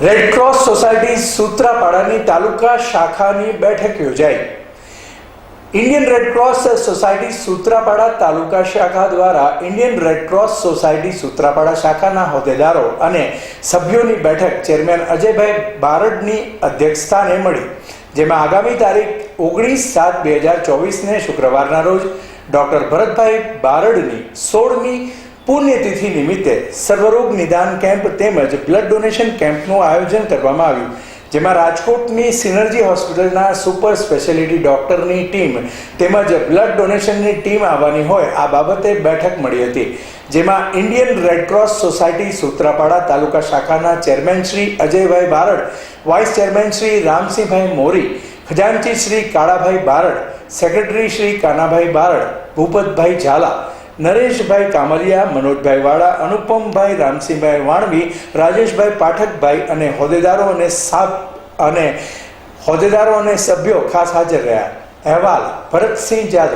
Red Cross society સૂત્રાપાડાની તાલુકા શાખાની બેઠક યોજાઈ Indian Red Cross Society Sutrapada taluka શાખા દ્વારા ઇન્ડિયન રેડક્રોસ સોસાયટી સૂત્રાપાડા શાખાના હોદ્દેદારો અને સભ્યોની બેઠક ચેરમેન અજયભાઈ બારડની અધ્યક્ષતાને મળી જેમાં આગામી તારીખ ઓગણીસ સાત બે હજાર ચોવીસને શુક્રવારના રોજ ડૉક્ટર ભરતભાઈ બારડની સોળમી પુણ્યતિથિ નિમિત્તે સર્વરોગ નિદાન કેમ્પ તેમજ બ્લડ ડોનેશન કેમ્પનું આયોજન કરવામાં આવ્યું. જેમાં રાજકોટની સિનર્જી હોસ્પિટલના સુપર સ્પેશિયાલિટી ડોક્ટરની ટીમ તેમજ બ્લડ ડોનેશનની ટીમ આવવાની હોય આ બાબતે બેઠક મળી હતી. જેમાં Indian Red Cross society Sutrapada taluka શાખાના chairman Shri Ajaybhai Barad vice chairman Shri Ramsinhbhai Mori, ખજાનચી Shri Kalabhai Barad secretary Shri Kanabhai Barad, Bhupatbhai Jhala Nareshbhai Kamariya Manojbhai Vala, Anupambhai, Ramsinhbhai વાણવી, Rajeshbhai પાઠકભાઈ અને હોદ્દેદારો અને સાબ, અને હોદ્દેદારો અને સભ્યો ખાસ હાજર રહ્યા. અહેવાલ, ભરતસિંહ જાદવ.